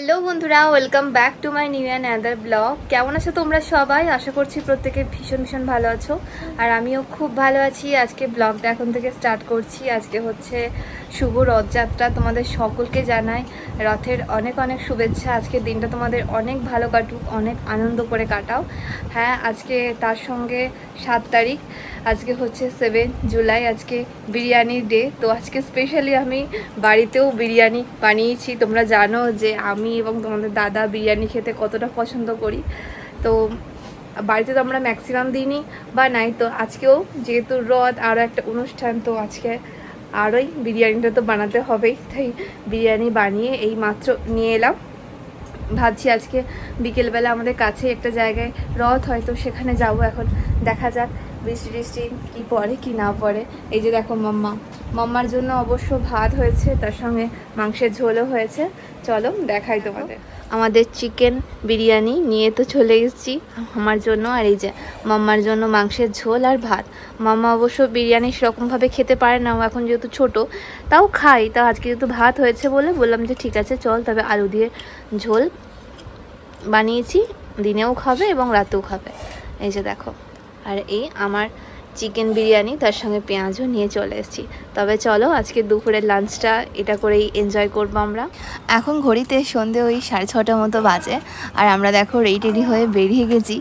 Hello বন্ধুরা, welcome back to my new and other blog. কেমন আছো তোমরা সবাই? আশা করছি প্রত্যেকে ভীষণ ভীষণ ভালো আছো। আর আমিও খুব ভালো আছি। আজকে ব্লগটা এখন থেকে স্টার্ট করছি। আজকে হচ্ছে শুভ রথযাত্রা। তোমাদের সকলকে জানাই রথের অনেক অনেক শুভেচ্ছা। আজকের দিনটা তোমাদের অনেক ভালো কাটুক, অনেক আনন্দ করে কাটাও। হ্যাঁ আজকে তার সঙ্গে সাত তারিখ, আজকে হচ্ছে সেভেন জুলাই, আজকে বিরিয়ানির ডে তো আজকে স্পেশালি আমি বাড়িতেও বিরিয়ানি বানিয়েছি। তোমরা জানো যে আমি এবং তোমাদের দাদা বিরিয়ানি খেতে কতটা পছন্দ করি। তো বাড়িতে তো আমরা ম্যাক্সিমাম দিনই বানাই। তো আজকেও যেহেতু রদ আরও একটা অনুষ্ঠান, তো আজকে আরোই বিরিয়ানিটা তো বানাতে হবেই। তাই বিরিয়ানি বানিয়ে এই মাত্র নিয়ে এলাম। ভাবছি আজকে বিকেলবেলা আমাদের কাছে একটা জায়গায় রথ হয়তো সেখানে যাব এখন। দেখা যাক। বৃষ্টি টিষ্টি কী পড়ে কি না পড়ে এই যে দেখো মাম্মা। মাম্মার জন্য অবশ্য ভাত হয়েছে, তার সঙ্গে মাংসের ঝোলও হয়েছে। চলো দেখাই তোমাদের। আমাদের চিকেন বিরিয়ানি নিয়ে তো চলে এসেছি আমার জন্য। আর এই যে মাম্মার জন্য মাংসের ঝোল আর ভাত। মাম্মা অবশ্য বিরিয়ানি সেরকমভাবে খেতে পারে না, ও এখন যেহেতু ছোট, তাও খাই। তাও আজকে যেহেতু ভাত হয়েছে বলে বললাম যে ঠিক আছে, চল তবে আলু দিয়ে ঝোল বানিয়েছি। দিনেও খাবে এবং রাতেও খাবে। এই যে দেখো। আর এই আমার চিকেন বিরিয়ানি, তার সঙ্গে পেঁয়াজও নিয়ে চলে এসেছি। তবে চলো, আজকে দুপুরের লাঞ্চটা এটা করেই এনজয় করব আমরা। এখন ঘড়িতে সন্ধে ওই সাড়ে ছটার মতো বাজে, আর আমরা দেখো রেডি টেডি হয়ে বেরিয়ে গেছি।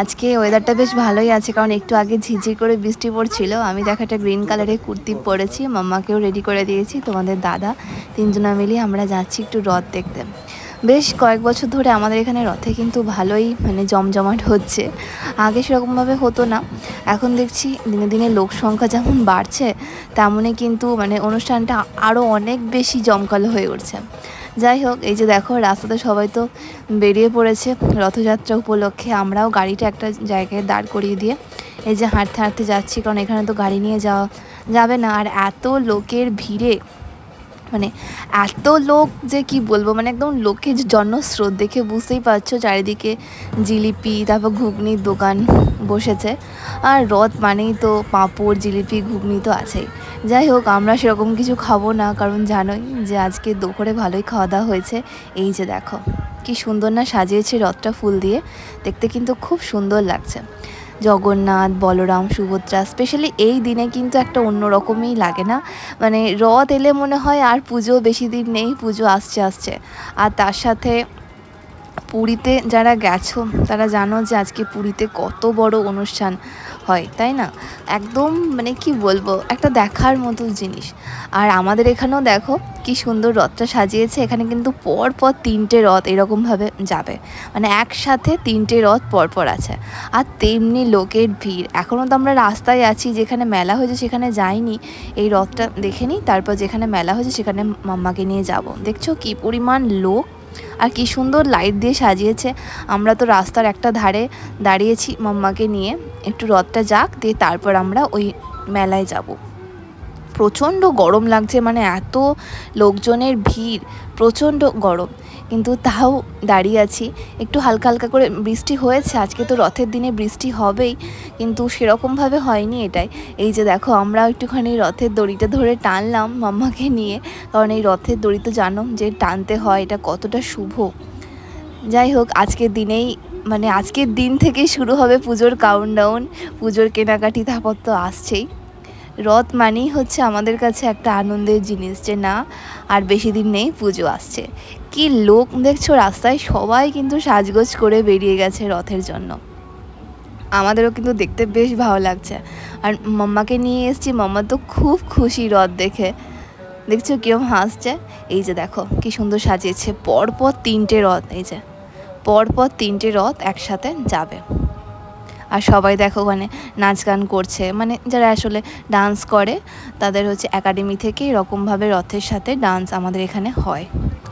আজকে ওয়েদারটা বেশ ভালোই আছে, কারণ একটু আগে ঝিঝির করে বৃষ্টি পড়ছিল। আমি দেখো একটা গ্রিন কালারের কুর্তি পরেছি, মাম্মাকেও রেডি করে দিয়েছি, তোমাদের দাদা তিনজনা মিলিয়ে আমরা যাচ্ছি একটু রথ দেখতে। বেশ কয়েক বছর ধরে আমাদের এখানে রথে কিন্তু ভালোই মানে জমজমাট হচ্ছে। আগে সেরকমভাবে হতো না। এখন দেখছি দিনে দিনে লোক সংখ্যা যেমন বাড়ছে, তেমনই কিন্তু মানে অনুষ্ঠানটা আরও অনেক বেশি জমকালো হয়ে উঠছে। যাই হোক, এই যে দেখো, রাস্তাতে সবাই তো বেরিয়ে পড়েছে রথযাত্রা উপলক্ষে। আমরাও গাড়িটা একটা জায়গায় দাঁড় করিয়ে দিয়ে এই যে হাঁটতে হাঁটতে যাচ্ছি, কারণ এখানে তো গাড়ি নিয়ে যাওয়া যাবে না। আর এত লোকের ভিড়ে মানে এত লোক যে কি বলব মানে একদম লোকের জনস্রোত দেখে বুঝতেই পারছ চারিদিকে জিলিপি, তারপর ঘুগনির দোকান বসেছে। আর রথ মানেই তো পাঁপড়, জিলিপি, ঘুগনি তো আছেই। যাই হোক, আমরা সেরকম কিছু খাব না, কারণ জানোই যে আজকে দুপুরে ভালোই খাওয়া দাওয়া হয়েছে। এই যে দেখো, কি সুন্দর না সাজিয়েছে রথটা ফুল দিয়ে। দেখতে কিন্তু খুব সুন্দর লাগছে। জগন্নাথ, বলরাম, সুভদ্রা স্পেশালি এই দিনে কিন্তু একটা অন্য রকমই লাগে না? মানে রথ এলে মনে হয় আর পুজো বেশি দিন নেই, পুজো আসছে আসছে। আর তার সাথে পুরীতে যারা গেছো, তারা জানো যে আজকে পুরীতে কত বড় অনুষ্ঠান। হয়, তাই না? একদম মানে কি বলব, একটা দেখার মতো জিনিস। আর আমাদের এখানেও দেখো কি সুন্দর রথটা সাজিয়েছে, এখানে কিন্তু পর পর তিনটে রথ এরকমভাবে যাবে। মানে একসাথে তিনটে রথ পর পর আছে। আর তেমনি লোকের ভিড়। এখনও তো আমরা রাস্তায় আছি, যেখানে মেলা হয়েছে সেখানে যাইনি। এই রথটা দেখে নিই, তারপর যেখানে মেলা হয়েছে সেখানে মাম্মাকে নিয়ে যাব। দেখছ কি পরিমাণ লোক? আর কি সুন্দর লাইট দিয়ে সাজিয়েছে। আমরা তো রাস্তার একটা ধারে দাঁড়িয়েছি মাম্মাকে নিয়ে। একটু রথটা যাক, দিয়ে তারপর আমরা ওই মেলায় যাব। প্রচণ্ড গরম লাগছে মানে এত লোকজনের ভিড়, প্রচণ্ড গরম। কিন্তু তাও দাঁড়িয়ে আছি। একটু হালকা হালকা করে বৃষ্টি হয়েছে, আজকে তো রথের দিনে বৃষ্টি হবেই, কিন্তু সেরকমভাবে হয়নি এটাই। এই যে দেখো আমরা একটুখানি রথের দড়িটা ধরে টানলাম মাম্মাকে নিয়ে, কারণ এই রথের দড়ি তো জানো যে টানতে হয়, এটা কতটা শুভ। যাই হোক, আজকের দিনেই মানে আজকের দিন থেকেই শুরু হবে পুজোর কাউন্টডাউন পুজোর কেনাকাটি, তারপর তো আসছেই। রথ মানেই হচ্ছে আমাদের কাছে একটা আনন্দের জিনিস যে না, আর বেশি দিন নেই পুজো আসছে। কি লোক দেখছ রাস্তায়? সবাই কিন্তু সাজগোজ করে বেরিয়ে গেছে রথের জন্য। আমাদেরও কিন্তু দেখতে বেশ ভালো লাগছে। আর মাম্মাকে নিয়ে এসেছি, মাম্মা তো খুব খুশি রথ দেখে। দেখছ কিরম হাসছে? এই যে দেখো, কি সুন্দর সাজিয়েছে। পরপর তিনটে রথ, এই যে। পরপর তিনটে রথ একসাথে যাবে। আর সবাই দেখো ওখানে নাচ গান করছে। মানে যারা আসলে ডান্স করে, তাদের হচ্ছে একাডেমি থেকে এরকমভাবে রথের সাথে ডান্স আমাদের এখানে হয়।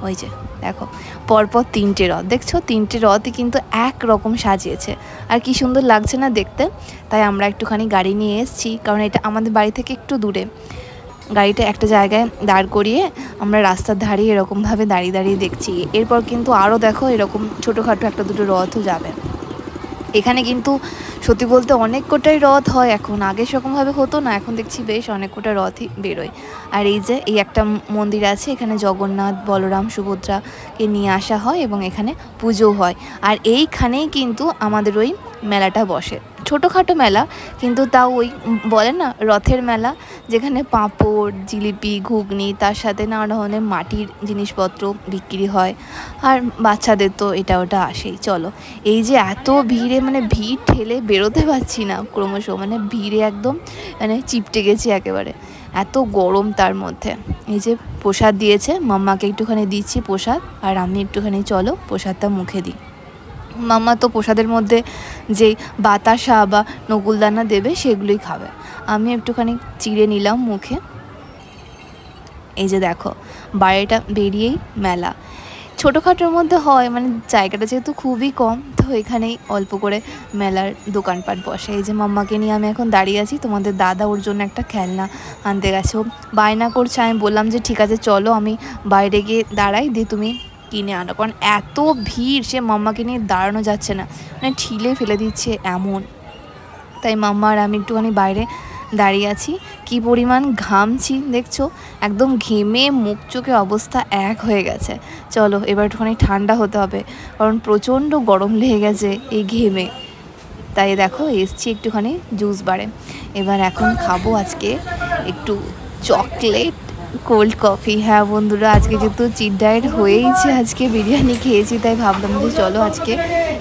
ওই যে, দেখো, পরপর তিনটে রথ। দেখছ? তিনটে রথই কিন্তু এক রকম সাজিয়েছে। আর কি সুন্দর লাগছে না দেখতে? তাই আমরা একটুখানি গাড়ি নিয়ে এসেছি, কারণ এটা আমাদের বাড়ি থেকে একটু দূরে। গাড়িটা একটা জায়গায় দাঁড় করিয়ে আমরা রাস্তার ধারে এরকমভাবে দাঁড়িয়ে দাঁড়িয়ে দেখছি। এরপর কিন্তু আরও দেখো এরকম ছোটোখাটো একটা দুটো রথও যাবে। এখানে কিন্তু সত্যি বলতে অনেক কোটাই রথ হয়, এখন আগে সেরকমভাবে হতো না, এখন দেখছি বেশ অনেক কোটা রথই বেরোয়। আর এই যে, এই একটা মন্দির আছে, এখানে জগন্নাথ, বলরাম, সুভদ্রাকে নিয়ে আসা হয় এবং এখানে পুজো হয়। আর এইখানেই কিন্তু আমাদের ওই মেলাটা বসে। ছোটোখাটো মেলা, কিন্তু তাও ওই বলে না, রথের মেলা যেখানে পাঁপড়, জিলিপি, ঘুগনি, তার সাথে নানা ধরনের মাটির জিনিসপত্র বিক্রি হয়। আর বাচ্চাদের তো এটা ওটা আসেই। চলো, এই যে এত ভিড়ে মানে ভিড় ঠেলে বেরোতে পারছি না ক্রমশ মানে ভিড়ে একদম মানে চিপটে গেছি একেবারে। এত গরম তার মধ্যে। এই যে প্রসাদ দিয়েছে, মাম্মাকে একটুখানি দিচ্ছি প্রসাদ, আর আমি একটুখানি, চলো, প্রসাদটা মুখে দিই। মাম্মা তো প্রসাদের মধ্যে যে বাতাসা বা নকুলদানা দেবে, সেগুলোই খাবে। আমি একটুখানি চিড়ে নিলাম মুখে। এই যে দেখো বাইরেটা বেরিয়েই মেলা। ছোটোখাটোর মধ্যে হয় মানে জায়গাটা যেহেতু খুবই কম, তো এখানেই অল্প করে মেলার দোকানপাট বসে। এই যে মাম্মাকে নিয়ে আমি এখন দাঁড়িয়ে আছি, তোমাদের দাদা ওর জন্য একটা খেলনা আনতে গেছে। ও বায়না করছে, আমি বললাম যে, ঠিক আছে, চলো, আমি বাইরে গিয়ে দাঁড়াই, দিয়ে তুমি কিনে আনো। কারণ এত ভিড়, সে মাম্মাকে নিয়ে দাঁড়ানো যাচ্ছে না। মানে ঠিলে ফেলে দিচ্ছে এমন। তাই মাম্মা আর আমি একটুখানি বাইরে দাঁড়িয়ে আছি। কি পরিমাণ ঘামছি, দেখছ? একদম ঘেমে মুখ চোখে অবস্থা এক হয়ে গেছে। চলো, এবার একটুখানি ঠান্ডা হতে হবে, কারণ প্রচণ্ড গরম লেগে গেছে এই ঘেমে। তাই দেখো, এসছি একটুখানি জুস বারে। এবার এখন খাব আজকে একটু চকলেট, কোল্ড কফি। হ্যাঁ বন্ধুরা, আজকে যেহেতু চিট ডায়েট হয়েইছে, আজকে বিরিয়ানি খেয়েছি, তাই ভাবলাম যে চলো আজকে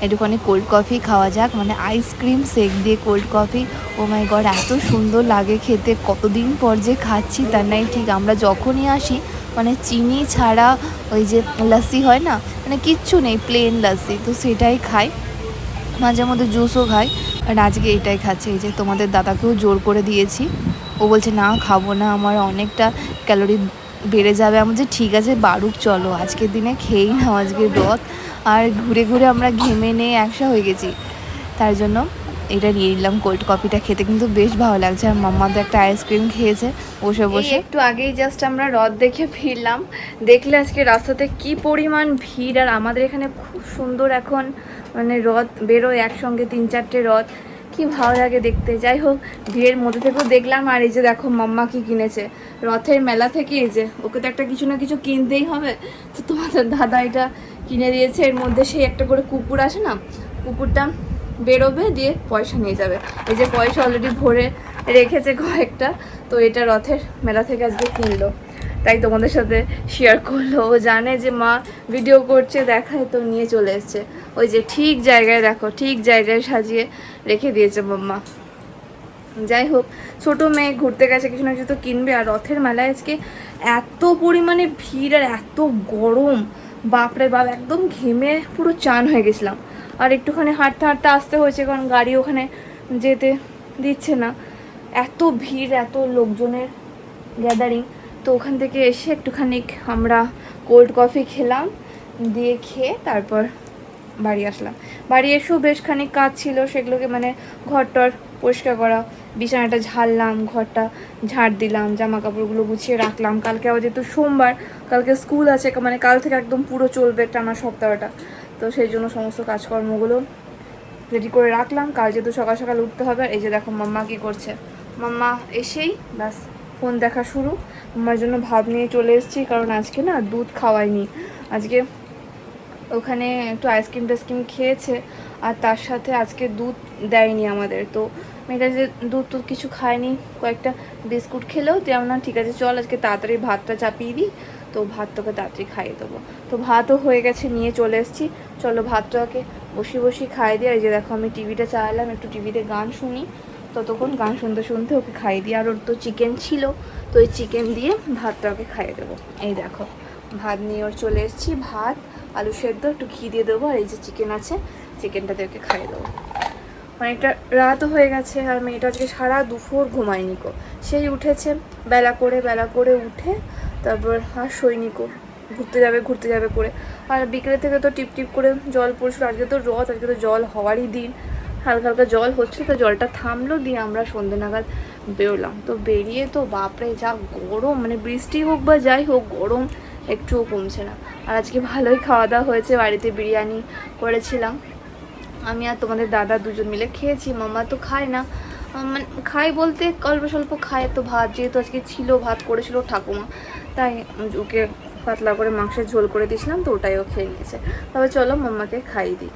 একটুখানি কোল্ড কফি খাওয়া যাক মানে আইসক্রিম সেক দিয়ে cold coffee oh my god এত সুন্দর লাগে খেতে। কতদিন পর যে খাচ্ছি তার নাই ঠিক। আমরা যখনই আসি মানে চিনি ছাড়া ওই যে লাসি হয় না মানে কিচ্ছু নেই প্লেন লাসি। তো সেটাই খাই। মাঝে মধ্যে জুসও খাই। আর আজকে এটাই খাচ্ছে, এই যে তোমাদের দাদাকেও জোর করে দিয়েছি। ও বলছে, না, খাব না, আমার অনেকটা ক্যালোরি বেড়ে যাবে। আমি বলছি, ঠিক আছে, বাড়ুক, চলো। আজকের দিনে খেয়েই না আজকে রথ। আর ঘুরে ঘুরে আমরা ঘেমে নিয়ে একসা হয়ে গেছি। তার জন্য এটা নিয়ে নিলাম কোল্ড কফিটা খেতে কিন্তু বেশ ভালো লাগছে। আর মাম্মা তো একটা আইসক্রিম খেয়েছে বসে বসে। একটু আগেই জাস্ট আমরা রথ দেখে ফিরলাম। দেখলে আজকে রাস্তাতে কি পরিমাণ ভিড়। আর আমাদের এখানে খুব সুন্দর এখন মানে রথ বেরোয় একসঙ্গে তিন চারটে রথ। কি ভালো লাগে দেখতে। যাই হোক ভিড়ের মধ্যে থেকেও দেখলাম। আর এই যে দেখো মাম্মা কি কিনেছে। রথের মেলা থেকে এই যে ওকে তো একটা কিছু না কিছু কিনতেই হবে। তো তোমাদের দাদা এটা কিনে দিয়েছে, এর মধ্যে সেই একটা করে কুকুর আসে না, কুকুরটা বেরোবে, দিয়ে পয়সা নিয়ে যাবে। এই যে পয়সা অলরেডি ভরে রেখেছে কয়েকটা, তো এটা রথের মেলা থেকে আজকে কিনলো। তাই তোমাদের সাথে শেয়ার করল। ও জানে যে মা ভিডিও করছে, দেখায়, তো নিয়ে চলে এসছে। ওই যে ঠিক জায়গায় দেখো, ঠিক জায়গায় সাজিয়ে রেখে দিয়েছে মাম্মা। যাই হোক, ছোটো মেয়ে ঘুরতে গেছে, কিছু না কিছু তো কিনবে। আর রথের মেলায় আজকে এত পরিমাণে ভিড় আর এত গরম। বাপরে বাপ, একদম ঘেমে পুরো চান হয়ে গেছিলাম। আর একটুখানি হাঁটতে হাঁটতে আসতে হয়েছে, কারণ গাড়ি ওখানে যেতে দিচ্ছে না। এত ভিড়, এত লোকজনের গ্যাদারিং তো ওখান থেকে এসে একটুখানি আমরা কোল্ড কফি খেলাম, দিয়ে খেয়ে তারপর বাড়ি আসলাম। বাড়ি এসেও বেশ খানিক কাজ ছিল, সেগুলোকে মানে ঘরটর পরিষ্কার করা, বিছানাটা ঝাড়লাম, ঘরটা ঝাড় দিলাম জামা কাপড়গুলো গুছিয়ে রাখলাম। কালকে আবার যেহেতু সোমবার, কালকে স্কুল আছে মানে কাল থেকে একদম পুরো চলবে টানা সপ্তাহটা। তো সেই জন্য সমস্ত কাজকর্মগুলো রেডি করে রাখলাম। কাল যেহেতু সকাল সকাল উঠতে হবে, এই যে দেখো মাম্মা কী করছে। মাম্মা এসেই, ব্যাস, ফোন দেখা শুরু। আমার জন্য ভাত নিয়ে চলে এসেছি, কারণ আজকে না দুধ খাওয়াইনি। আজকে ওখানে একটু আইসক্রিম টাইসক্রিম খেয়েছে আর তার সাথে আজকে দুধ দেয়নি আমাদের। তো মেয়েটা যে দুধ টুধ কিছু খায়নি, কয়েকটা বিস্কুট খেলেও তেমন না, ঠিক আছে, চল আজকে তাড়াতাড়ি ভাতটা চাপিয়ে দিই, তো ভাত তোকে তাড়াতাড়ি খাইয়ে দেবো। তো ভাতও হয়ে গেছে, নিয়ে চলে এসেছি। চলো ভাতটাকে বসে বসে খাইয়ে দিয়ে, এই যে দেখো আমি টিভিটা চালালাম, একটু টিভিতে গান শুনি। ততক্ষণ গান শুনতে শুনতে ওকে খাইয়ে দিই আর ওর তো চিকেন ছিল, তো ওই চিকেন দিয়ে ভাতটা ওকে খাইয়ে দেবো। এই দেখো, ভাত নিয়ে ওর চলে এসেছি, ভাত আলু সেদ্ধ, একটু ঘি দিয়ে দেবো, আর এই যে চিকেন আছে চিকেনটাতে ওকে খাইয়ে দেবো। অনেকটা রাতও হয়ে গেছে, আর মেয়েটা আজকে সারা দুপুর ঘুমায়নি কো সেই উঠেছে, বেলা করে বেলা করে উঠে, তারপর আর কো ঘুরতে যাবে ঘুরতে যাবে করে। আর বিকেলে থেকে তো টিপ টিপ করে জল পড়ছিল, আজকে তো রথ, আজকে তো জল হওয়ারই দিন। হালকা হালকা জল হচ্ছে, তো জলটা থামলো, দিয়ে আমরা সন্ধে নাগাদ বেরোলাম। তো বেরিয়ে তো বাপরে, যা গরম মানে বৃষ্টি হোক বা যাই হোক, গরম। একটুও কমছে না। আর আজকে ভালোই খাওয়া দাওয়া হয়েছে, বাড়িতে বিরিয়ানি করেছিলাম। আমি আর তোমাদের দাদা দুজন মিলে খেয়েছি মামা তো খায় না। মানে খাই বলতে অল্প স্বল্প খায় তো ভাত, যেহেতু আজকে ছিল, ভাত করেছিল ঠাকুমা। তাই ওকে পাতলা করে মাংসের ঝোল করে দিয়েছিলাম, তো ওটাইও খেয়ে নিয়েছে। তবে চলো মাম্মাকে খাই দিই।